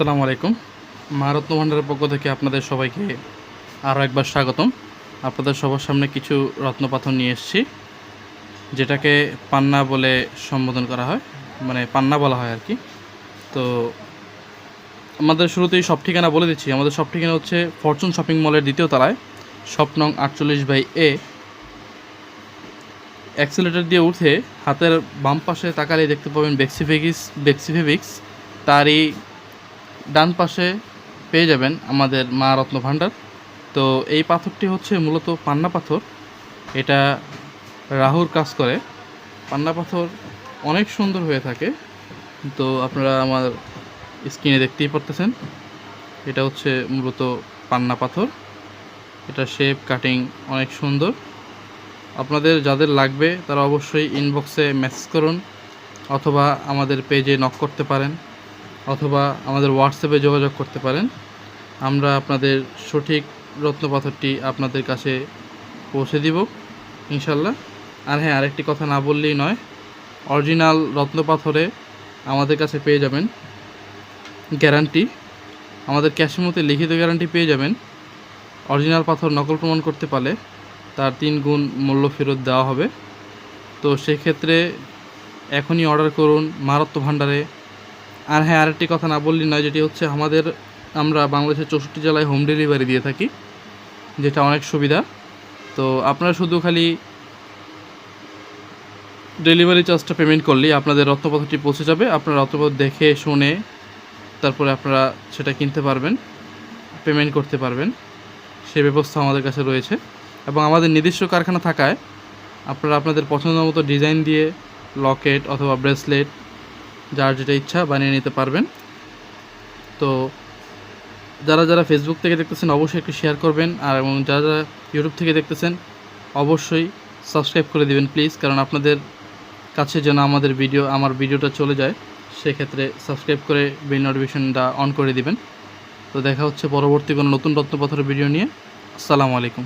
আসসালামু আলাইকুম। মা রত্ন ভাণ্ডারের পক্ষ থেকে আপনাদের সবাইকে আরও একবার স্বাগতম। আপনাদের সবার সামনে কিছু রত্নপাথর নিয়ে এসেছি, যেটাকে পান্না বলে সম্বোধন করা হয় মানে পান্না বলা হয় আর কি। তো আমাদের শুরুতেই সব ঠিকানা বলে দিচ্ছি। আমাদের সব ঠিকানা হচ্ছে ফরচুন শপিং মলের দ্বিতীয় তলায়, শপ নং আটচল্লিশ বাই এ। অ্যাক্সিলেটার দিয়ে উঠে হাতের বাম পাশে তাকালে দেখতে পাবেন বেক্সিফেগিস বেক্সিফেভিক্স তারই ডান পাশে পেয়ে যাবেন আমাদের মা রত্ন ভাণ্ডার। তো এই পাথরটি হচ্ছে মূলত পান্না পাথর। এটা রাহুর কাজ করে। পান্না পাথর অনেক সুন্দর হয়ে থাকে। তো আপনারা আমার স্ক্রিনে দেখতেই পারতেছেন। এটা হচ্ছে মূলত পান্না পাথর। এটা শেপ, কাটিং অনেক সুন্দর। আপনাদের যাদের লাগবে তারা অবশ্যই ইনবক্সে মেসেজ করুন অথবা আমাদের পেজে নক করতে পারেন। অথবা আমাদের হোয়াটসঅ্যাপে যোগাযোগ করতে পারেন। আমরা আপনাদের সঠিক রত্নপাথরটি আপনাদের কাছে পৌঁছে দিব, ইনশাল্লাহ। আর হ্যাঁ আরেকটি কথা না বললেই নয়, অরিজিনাল রত্নপাথরে আমাদের কাছে পেয়ে যাবেন গ্যারান্টি। আমাদের ক্যাশের মধ্যে লিখিত গ্যারান্টি পেয়ে যাবেন। অরিজিনাল পাথর নকল প্রমাণ করতে পারলে তার তিন গুণ মূল্য ফেরত দেওয়া হবে। তো সেক্ষেত্রে এখনই অর্ডার করুন মারাত্ম ভাণ্ডারে আর হ্যাঁ আরেকটি কথা না বললি নয়, যেটি হচ্ছে আমাদের আমরা বাংলাদেশের চৌষট্টি জেলায় হোম ডেলিভারি দিয়ে থাকি, যেটা অনেক সুবিধা। তো আপনারা শুধু খালি ডেলিভারি চার্জটা পেমেন্ট করলেই আপনাদের রত্নপথটি পৌঁছে যাবে। আপনারা রত্নপথ দেখে, শুনে তারপরে আপনারা সেটা কিনতে পারবেন পেমেন্ট করতে পারবেন। সে ব্যবস্থা আমাদের কাছে রয়েছে। এবং আমাদের নিজস্ব কারখানা থাকায় আপনারা আপনাদের পছন্দ মতো ডিজাইন দিয়ে লকেট অথবা ব্রেসলেট যার যেটা ইচ্ছা বানিয়ে নিতে পারবেন। তো যারা যারা ফেসবুক থেকে দেখতেছেন অবশ্যই একটু শেয়ার করবেন, আর এবং যারা যারা ইউটিউব থেকে দেখতেছেন অবশ্যই সাবস্ক্রাইব করে দিবেন প্লিজ কারণ আপনাদের কাছে যেন আমাদের ভিডিও আমার ভিডিওটা চলে যায়, সেক্ষেত্রে সাবস্ক্রাইব করে বেল নোটিফিকেশনটা অন করে দিবেন। তো দেখা হচ্ছে পরবর্তী কোনো নতুন রত্নপথরের ভিডিও নিয়ে। আসসালামু আলাইকুম।